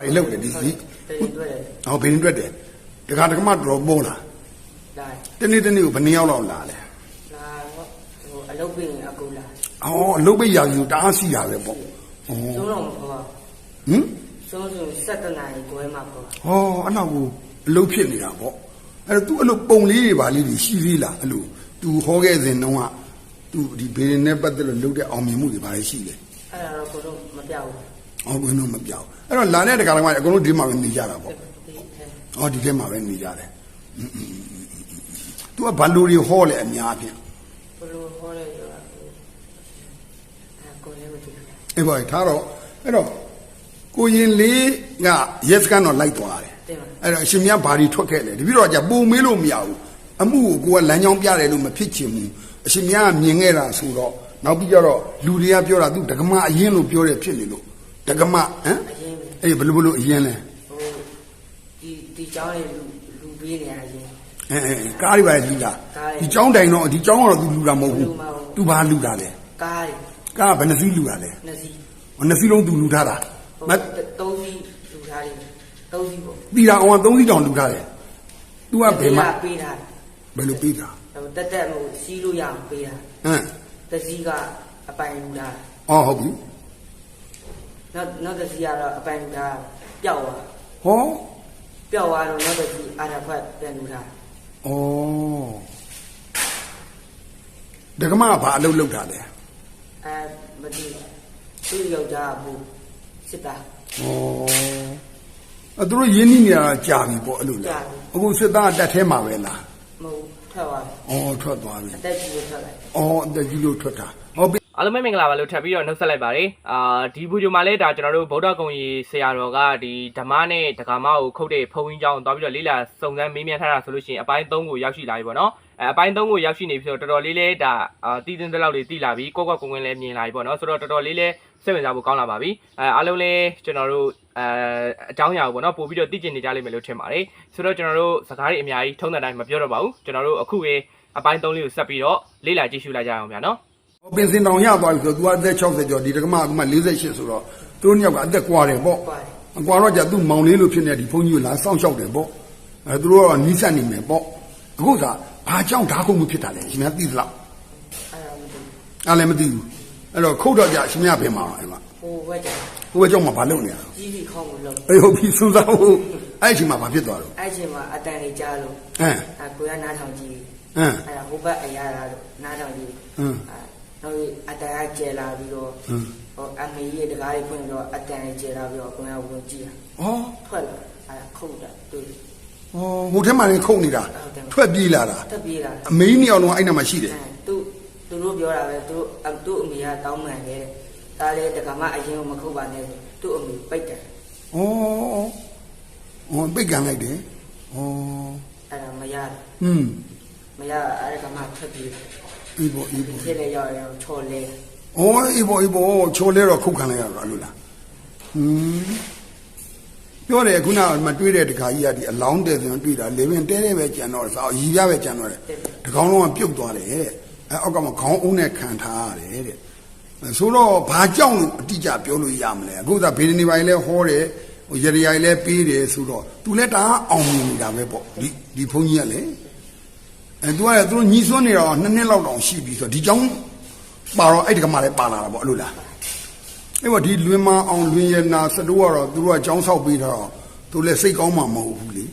အဲ့လောက်တယ်ဒီဒီ တရင်တွေ့တယ် ဟောဘင်းတွက်တယ်တခါတခါမှတော်ပေါ်လာ လာ တနေ့တနေ့ကိုဘယ်နှစ်ယောက်လောက်လာလဲ လာဟိုဟိုအလုပ်ပြင်အကူလာ အော်အလုပ်ပိတ်ရာယူတအားစီတာပဲပေါ့ဩ ကျုံးတော့မခေါ် ဟင် ကျုံးဆို7နာရီခွဲမှာခေါ် ဟောအဲ့လောက်ကိုအလုပ်ဖြစ်နေတာပေါ့အဲ့တော့ तू အဲ့လိုပုံလေးတွေပါလေးတွေရှိသေးလားအဲ့လို तू ဟောခဲ့စဉ်တုန်းက तू ဒီဘေးနဲ့ပတ်သက်လို့လုပ်တဲ့အောင်မြင်မှုတွေပါလေရှိတယ် အဲ့ဒါတော့ကိုတော့မပြောက်ဘူး ။အော်ဘယ်တော့မပြောက်။ အဲ့တော့လာတဲ့တခါတော့အကုန်လုံးဒီမှာပဲနေကြတာပေါ့ဒီထဲ။အော်ဒီထဲမှာပဲနေကြတယ်။သူကဘာလို့တွေဟောလဲအများဖြင့်ဘလို့ဟောလဲဆိုတာအဲကိုလည်းမသိဘူး။အေးပါထားတော့အဲ့တော့ကိုရင်လေးကရက်စကန်တော့လိုက်သွားတယ်တင်ပါ။အဲ့တော့အရှင်မြတ်ဘာတွေထွက်ခဲ့လဲ။တပည့်တော်ကပုံမေးလို့မရဘူး။အမှုကိုကိုကလမ်းကြောင်းပြတယ်လို့မဖြစ်ချင်ဘူး။အရှင်မြတ်ကမြင်ခဲ့တာဆိုတော့နောက်ပြီးကြတော့လူတွေကပြောတာသူဒကမအရင်လို့ပြောတယ်ဖြစ်နေလို့ဒကမဟမ် အရင်ပဲ အဲ့ဘယ်လိုဘယ်လိုအရင်လဲ ဟိုဒီဒီเจ้าလေးလူလူပေးနေရရင် အဲအဲကားတွေပါလူတာ ကားတွေ ဒီចောင်းတိုင်တော့ဒီចောင်းကတော့သူလူတာမဟုတ် လူ ဘူး မဟုတ်ဘူး သူဘာလူတာလဲ ကားရီ ကားကဘယ်နှစီးလူတာလဲ နှစ်စီး နှစ်စီးလုံးသူလူထားတာ ဟို မ သုံးစီးလူထားတယ်သုံးစီးပေါ့ တီတာအောင်ကသုံးစီးတောင်လူထားတယ်သူကဘယ်မှာ ပေးတာ ဘယ်လိုပြီးတာ ဟိုတက်တက်ဟိုစီးလို့ရအောင်ပေးတာ ဟမ် တစီးကအပိုင်လူထား အော်ဟုတ်ပြီ နောက်နောက်တစီးကတော့အပိုင်လူထားပျောက်သွားဟောပျောက်သွားတော့နောက်တစီးအာရဖတ်ပြန်လူထားဩဒကမကဘာအလုပ်လုပ်တာလဲအဲမသိသူ့ယောက်ျားကဘူးစစ်တာဩအဲသူတို့ရင်းနှီးနေတာကြာပြီပေါ့အဲ့လိုကြာလားပြီအခုစစ်သားကတက်ထဲမှာပဲလားမဟုတ်ထွက်သွားတယ်ဩထွက်သွားပြီအသက်ကြီးလို့ထွက်လိုက်ဩအသက်ကြီးလို့ထွက်တာဟောပြီ အားလုံးပဲမင်္ဂလာပါလို့ထပ်ပြီးတော့နှုတ်ဆက်လိုက်ပါတယ်အာဒီဗီဒီယိုမှာလည်းဒါကျွန်တော်တို့ဗုဒ္ဓဂုံကြီးဆရာတော်ကဒီဓမ္မနဲ့ဒကာမကိုခုတ်တဲ့ဖုံးကြီးကြောင်းသွားပြီးတော့လေးလာစုံစမ်းမေးမြန်းထားတာဆိုလို့ရှိရင်အပိုင်း3ကိုရောက်ရှိလာပြီပေါ့နော်အဲအပိုင်း3ကိုရောက်ရှိနေပြီဆိုတော့တော်တော်လေးလေးဒါအာတည်တင်တဲ့လောက်လေးတည်လာပြီကိုယ့်ကွက်ကိုယ်ကွင်းလည်းမြင်လာပြီပေါ့နော်ဆိုတော့တော်တော်လေးလေးစိတ်ဝင်စားဖို့ကောင်းလာပါပြီအဲအားလုံးလည်းကျွန်တော်တို့အဲအကြောင်းအရာကိုပေါ့နော်ပို့ပြီးတော့သိကျင်နေကြလိမ့်မယ်လို့ထင်ပါတယ်ဆိုတော့ကျွန်တော်တို့စကားတွေအများကြီးထုံးတဲ့တိုင်းမပြောတော့ပါဘူးကျွန်တော်တို့အခုပဲအပိုင်း3လေးကိုဆက်ပြီးတော့လေ့လာကြည့်ရှုလိုက်ကြအောင်ဗျာနော်ဟော ပင်စင်တောင်ရသွားပြီဆိုတော့ तू အသက်60ကျော်ဒီဒကမကမှ48ဆိုတော့သူတို့နှစ်ယောက်ကအသက်ကွာတယ်ပေါ့ ကွာတယ် အကွာတော့じゃသူ့မောင်လေးလို့ဖြစ်နေဒီဘုန်းကြီးကိုလာစောင့်ရှောက်တယ်ပေါ့အဲသူတို့ကတော့နီးစပ်နေမယ်ပေါ့အခုကဘာကြောင့်ဓာခုံမှုဖြစ်တာလဲရှင်များသိသလား အဲ့ဒါမသိအားလည်းမသိဘူးအဲ့တော့ခုတ်တော့じゃရှင်များပြင်မှာတော့အဲ့မှာ ဘူးဟိုဘက်ကျ ဟိုဘက်ကြောင့်မှဘာလုပ်နေရလဲ ကြီးကြီးခေါင်းကိုလုံး အေးဟုတ်ပြီစဉ်းစားဖို့အဲ့ဒီအချိန်မှာဘာဖြစ်သွားတော့ အဲ့ချိန်မှာအတန်လေးကြားလို့ ဟမ် အဲကိုရနားထောင်ကြည့် ဟမ် အဲ့ဒါဟိုဘက်အရာလာလို့နားထောင်ကြည့် ဟမ် အဲ နောက်အတန်ကကျဲလာပြီးတော့ဟမ်ဟိုအမေကြီးတကားလေးဖွင့်တော့အတန်လေးကျဲလာပြီးတော့ကိုရဝင်ကြည့်ဩထွက်လာအဲ့ဒါခုတ်တာတွေ့ဩဟိုထဲမှာလည်းခုတ်နေတာဟုတ်တယ်ထွက်ပြေးလာတာတက်ပြေးလာအမေကြီးနှစ်ယောက်လုံးအဲ့နာမှာရှိတယ်အဲသူသူတို့ပြောတာပဲသူအသူ့အမေကတောင်းမှန်တယ်ဒါလေတက္ကမအရင်ကမခုတ်ပါနဲ့သူ့အမေပိတ်တယ်ဩဩပိတ်ကန်လိုက်တယ်ဩအဲ့ဒါမရတယ်ဟွန်းမရအဲ့ဒါကမှထွက်ပြေးတယ် အေးပေါ့အေးပေါ့ဖြစ်လေရောက်ရောချော်လေဩအေးပေါ့အေးပေါ့ချိုးလဲတော့ခုတ်ခံလိုက်ရတော့အဲ့လိုလားဟွန်းပြောတယ်ခုနကမှတွေးတဲ့တခါကြီးကဒီအလောင်းတဲ့ဆိုရင်တွေးတာလေပင်တဲတဲပဲကြံတော့တယ်စာအရီပြပဲကြံတော့တယ်တကောင်လုံးကပြုတ်သွားတယ်တဲ့အဲအောက်ကမှခေါင်းအုံးနဲ့ခံထားရတယ်တဲ့ဆိုတော့ဘာကြောင့်လို့အတိအကျပြောလို့ရမလဲအခုသာဘေးနေပိုင်းလဲဟောတယ်ဟိုရရရိုင်လဲပေးတယ်ဆိုတော့ तू လဲတအားအောင်မြင်နေတာပဲပေါ့ဒီဒီဘုန်းကြီးကလည်း အဲ तू ကလည်းသူတို့ညီစွန်းနေတော့နှစ်နှစ်လောက်တောင်ရှိပြီဆိုတော့ဒီကြောင့်ပါတော့အဲ့ဒီကမှလည်းပါလာတာပေါ့အဲ့လိုလားအဲ့တော့ဒီလွင်မအောင်လွင်ရနာစတိုးကတော့သူတို့ကចောင်းဆောက်ပေးတော့သူလည်းစိတ်ကောင်းမှမဟုတ်ဘူးလေ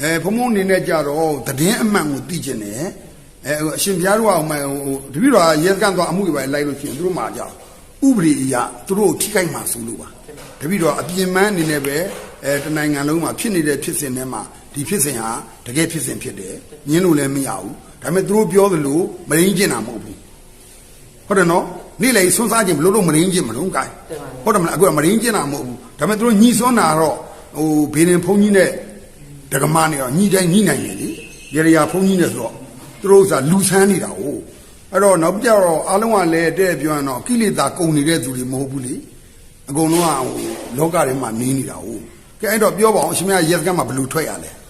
အဲဘုံဘုံအနေနဲ့ကြတော့တည်င်းအမှန်ကိုသိကျင်တယ်အဲအရှင်ဘုရားတို့ကဟိုဟိုတပည့်တော်ကရဲစကန်သွားအမှုတွေပဲလိုက်လို့ရှိရင်သူတို့မှကြောက်ဥပဒေအရသူတို့ကိုထိခိုက်မှဆိုလို့ပါတပည့်တော်အပြင်မန်းအနေနဲ့ပဲအဲတနိုင်ငံလုံးမှာဖြစ်နေတဲ့ဖြစ်စဉ်ထဲမှာ ဒီဖြစ်စဉ်ဟာတကယ်ဖြစ်စဉ်ဖြစ်တယ်ညင်းလို့လည်းမရဘူးဒါပေမဲ့သူတို့ပြောသလိုမရင်းကျင်တာမဟုတ်ဘူးဟုတ်တယ်နော်နေ့လေဆွန်းစားခြင်းဘလို့လို့မရင်းခြင်းမလုံးကိုင်းဟုတ်တယ်မလားအခုကမရင်းခြင်းတာမဟုတ်ဘူးဒါပေမဲ့သူတို့ညီစွန်းတာတော့ဟိုဘေးရင်ဖုန်းကြီးနဲ့ဒကမနဲ့တော့ညီတိုင်းညီနိုင်တယ်လေရရဖုန်းကြီးနဲ့ဆိုတော့သူတို့ဥစ္စာလူဆန်းနေတာ哦အဲ့တော့နောက်ပြတော့အားလုံးကလည်းတဲ့ပြောရင်တော့ကိလေသာကုန်နေတဲ့သူတွေမဟုတ်ဘူးလေအကုန်လုံးကဟိုလောကထဲမှာနေနေတာ哦ကဲအဲ့တော့ပြောပါအောင်အရှင်မရက်စကမှာဘယ်လိုထွက်ရလဲဘလို့ထွက်လဲ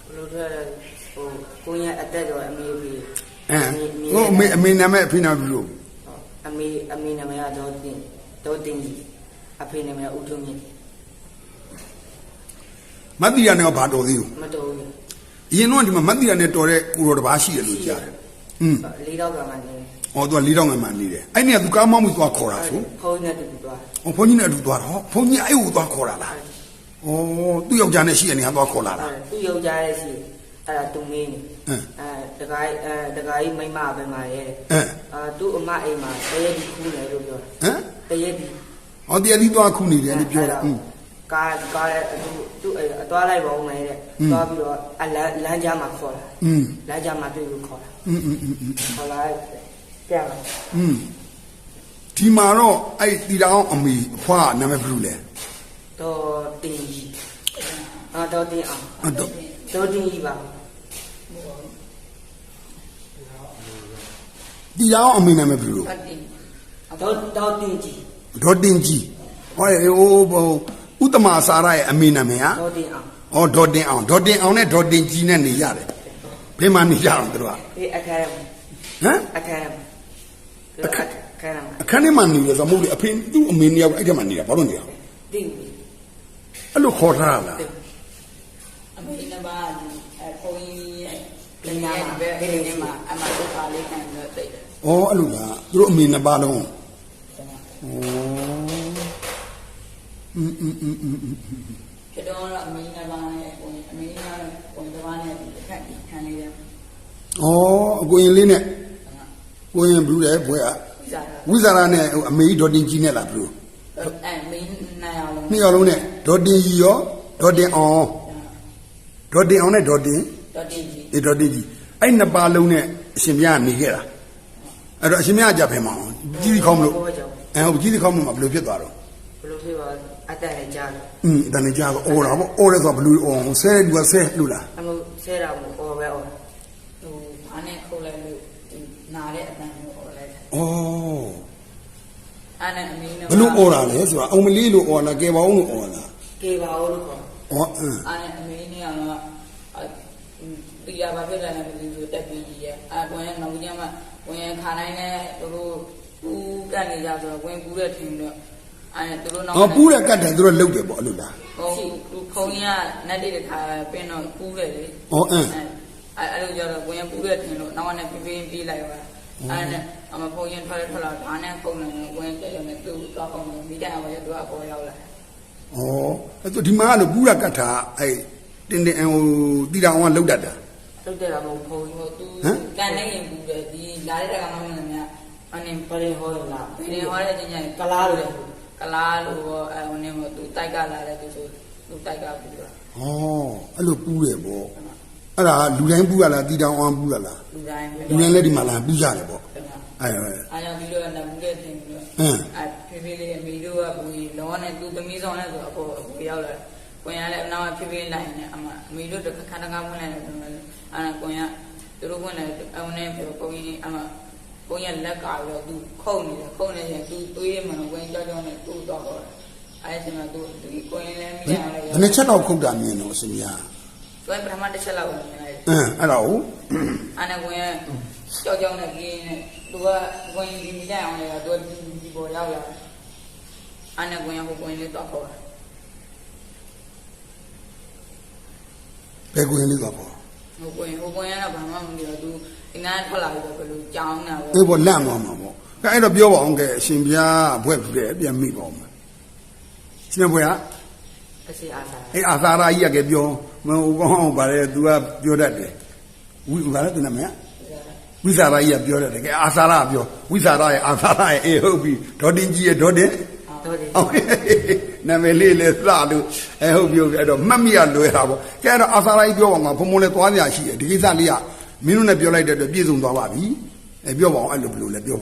ဟိုကိုရအတက်တော့အမေပြီအဲဟိုအမေအမေနာမည်အဖေနာမည်ဘယ်လိုအမေအမေနာမည်ကတော့တင်တော့တင်ကြီးအဖေနာမည်ဦးထုံးမြင့်မတ်တီရနဲ့ကဘာတော်သေးဘူးမတော်ဘူးအရင်တော့ဒီမှာမတ်တီရနဲ့တော်တဲ့ကိုတော်တစ်ပါးရှိတယ်လို့ကြားတယ်อืมလေးတော့ကမှနေဟောသူကလေးတောင်ငယ်မှနေတယ်အဲ့နေကသူကားမောင်းမှုသွားခေါ်တာဆိုဖုန်းနဲ့တူတူသွားဟောဘုန်းကြီးနဲ့အတူသွားတာဟောဘုန်းကြီးအဲ့ကိုသွားခေါ်တာလား ဩသူ့ယောက်ျားနဲ့ရှိတဲ့နေရာသွားခေါ်လာတာ သူ့ယောက်ျားရဲ့ရှိအဲ့ဒါသူမင်းနေ အင်း အဲတခါအဲတခါကြီးမိမပဲမှာရဲ့ အင်း အာသူ့အမအိမ်မှာတရက်ဒီခူးတယ်လို့ပြော ဟမ် တရက်ဒီ ဟောတရားသီးသွားခုနေတယ်လို့ပြောတာอืม ကားကားရဲ့သူသူ့အဲ့အသွားလိုက်ပါဦးမယ်တဲ့သွားပြီးတော့အလန်းလမ်းကြားမှာခေါ်လာ อืม လမ်းကြားမှာတွေ့လို့ခေါ်လာ อืมอืมอืม ခေါ်လာပြန်လာ อืมဒီမှာတော့အဲ့တီတောင်အမေအဖွားနာမည်ဘယ်လိုလဲ တော့တင်ကြီးအာတော့တင်အောင်အဲ့တော့တော့တင်ကြီးပါတီတောင်အမေနာမည်ဘယ်လိုတော့တော့တင်ကြီးဒေါ်တင်ကြီးဟောလေဟိုဟိုဥတ္တမစာရရဲ့အမေနာမည်ဟာတော့တင်အောင်ဟောဒေါ်တင်အောင်ဒေါ်တင်အောင်နဲ့ဒေါ်တင်ကြီးနဲ့နေရတယ်ဘယ်မှာနေကြအောင်သူတို့ကဒီအခါရမဟမ်အခါရမအခါအခါရမအခန်းထဲမှာနေရဆိုမဟုတ်လေအဖေသူ့အမေနေရောက်အဲ့ထဲမှာနေတာဘာလို့နေရအောင်တင်ပြီ အဲ့လိုခေါ်ထားတာလား အမေနဘာအဲဖုန်းကြီးရဲ့ဒီနာမှာပဲဒီမှာအမတို့ပါလေးခံလို့တိတ်တယ် ဩအဲ့လိုလားသူတို့အမေနှစ်ပါးလုံးဩอืมอืมอืมอืมอืม ဖြစ်တော့အမေနဘာနဲ့ကိုအမေနဘာနဲ့ကိုတဘာနဲ့ခက်ပြီးခံနေတယ် ဩအကိုရင်လေးနဲ့ကိုရင်ဘလူးတယ်ဘွဲက ဥစား ဝိဇာရနဲ့ဟိုအမေကြီးဒေါ်တင်ကြီးနဲ့လားဘလူး အဲမင်းနိုင်အောင်လို့ နှစ်ယောက်လုံးနဲ့ ဒေါ်တင်ကြီးရောဒေါ်တင်အောင်ဒေါ်တင်အောင်နဲ့ဒေါ်တင်တော့တင်ကြီးအေဒေါ်တင်ကြီးအဲ့နှစ်ပါးလုံးနဲ့အရှင်မြတ်ကနေခဲ့တာအဲ့တော့အရှင်မြတ်ကြဖယ်မအောင်ကြီးကြီးခေါင်းမလို့ဘောကြောင့်အဲဟိုကြီးကြီးခေါင်းမလို့ဘယ်လိုဖြစ်သွားတော့ဘယ်လိုဖြစ်ပါအတက်နဲ့ကြားလို့อืมတန်နေကြတော့အော်တာပေါ့အော်ရဲဆိုတော့ဘလူးအော်ဆဲလူကဆဲလူလားအမှုဆဲတာမို့အော်ပဲအော်ဟိုဘာနဲ့ခုတ်လိုက်လို့ဒီနာတဲ့အတန်ကိုဟောလိုက်တယ်ဩအဲ့နဲ့အမေနဘာဘလူးအော်တာလဲဆိုတာအောင်မလေးလို့အော်လားကဲပါအောင်လို့အော်လား ကေပါဦးလို့ခေါ်ဩအင်းအဲ့နဲ့အမေနေကတော့ဒီရပါဖြစ်တယ်လည်းမသိဘူးတက်ပြီးကြီးရဲ့အဲကိုရင်နောက်ကျမှကိုရင်ခါတိုင်းနဲ့တို့ဦးကနေကြဆိုတော့ဝင်ပူးတဲ့ထင်တော့အဲတို့နောက်ဟောပူးတဲ့ကတ်တယ်သူတို့လှုပ်တယ်ပေါ့အဲ့လိုလားဟိုသူဖုန်းကြီးကနက်တိတခါပင်းတော့ပူးတယ်လေဩအင်းအဲအဲ့လိုကြတော့ကိုရင်ပူးတဲ့ထင်လို့နောက်ကနေပြပြပြေးလိုက်ပါအဲနဲ့အမဖုန်းရင်ထွက်ထွက်လာဒါနဲ့ဖုန်းနဲ့ကိုရင်ကြည့်ရမယ်သူ့တော့ဖုန်းမိတိုင်းအောင်ရသူကအပေါ်ရောက်လာ ဩအဲ့သူဒီမှာကလို့ပူးတဲ့ကတ်တာအဲ့တင်းတင်းဟိုတီတောင်ကလှုပ်တတ်တာလုတ်တယ်တာမဟုတ်ဖုန်းဟိုသူကန်နေရင်ပူးတယ်ဒီလာတဲ့ကမှမလို့များအနေပရင်ဟောရလားဘယ်ဟောတဲ့ကျင်ကျင်ကလားလို့ကလားလို့အဲဟိုနေမသူတိုက်ကလာတဲ့သူဆိုသူတိုက်ကပူတာဩအဲ့လိုပူးတယ်ပေါ့အဲ့ဒါလူတိုင်းပူးရလားတီတောင်အောင်ပူးရလားလူတိုင်းလူတိုင်းလည်းဒီမှာလာပူးကြတယ်ပေါ့အဲ့အားရပြီးတော့နမူတဲ့တင်ပြီးတော့အင်းအဲဖေဖေလေးအမေတို့ကဘူးလော နဲ့သူသမီးဆောင်နဲ့ဆိုအပေါ်အပေါ်ရောက်လာကိုရလည်းအနောက်ဖေဖေလိုက်နေအမအမေတို့တခါတခါဝင်လိုက်တယ်အဲကိုရသူတို့ဝင်လိုက်အုံနဲ့ပြောကိုရင်အမကိုရလက်ကာပြီးတော့သူခုံနေတယ်ခုံနေရင်သူတွေးမှန်ဝင်ကြောက်ကြောက်နဲ့သူ့တော့တော့အဲချိန်မှာသူဒီကိုရင်လည်းမိရလဲဘယ်နှချက်တော့ခုတ်တာမြင်တော့အရှင်များသူပထမတစ်ချက်လောက်ဝင်နေတယ်အင်းအဲ့ဒါကိုအဲ့နဲ့ဝင်ကြောက်ကြောက်နဲ့ကင်းနဲ့သူကဝင်ဒီမိကြအောင်လေသူကဒီပေါ်ရောက်လာ အဲ့နဲ့ဝင်ဟိုဝင်လေးတော့ခေါ်တာဘယ်ကိုရင်လေးသွားပေါ့ဟိုဝင်ဟိုဝင်ကတော့ဘာမှမပြောသူဒီနားထွက်လာပြီးတော့ဘယ်လိုကြောင်းနေတာအေးပေါ့လန့်သွားမှာပေါ့ကဲအဲ့တော့ပြောပါအောင်ကဲအရှင်ဘုရားဘွဲ့ပြတယ်ပြန်မိပါအောင်ရှင်ဘွဲ့ကအစီအားစားအေးအာသာရာကြီးကပြောမဟုတ်ကောင်းပါလေ तू ကပြောတတ်တယ်ဝိဘာလဲသူနာမည်ဝိဇာရာကြီးကပြောတတ်တယ်ကဲအာသာရာပြောဝိဇာရာရဲ့အာသာရာရဲ့အေးဟုတ်ပြီဒေါ်တင်ကြီးရဲ့ဒေါ်တင် တော့ဒီဟုတ်ကဲ့နာမည်လေးလေးစလို့အဲဟုတ်ပြီဟုတ်ပြီအဲ့တော့မှတ်မိရလွယ်တာပေါ့ကဲအဲ့တော့အာသာရာကြီးပြောပါမှာဘုံဘုံလေးသွားကြရှိတယ်ဒီကိစ္စလေးကမင်းတို့နဲ့ပြောလိုက်တဲ့အတွက်ပြည့်စုံသွားပါပြီအဲပြောပါအောင်အဲ့လိုဘယ်လိုလဲပြော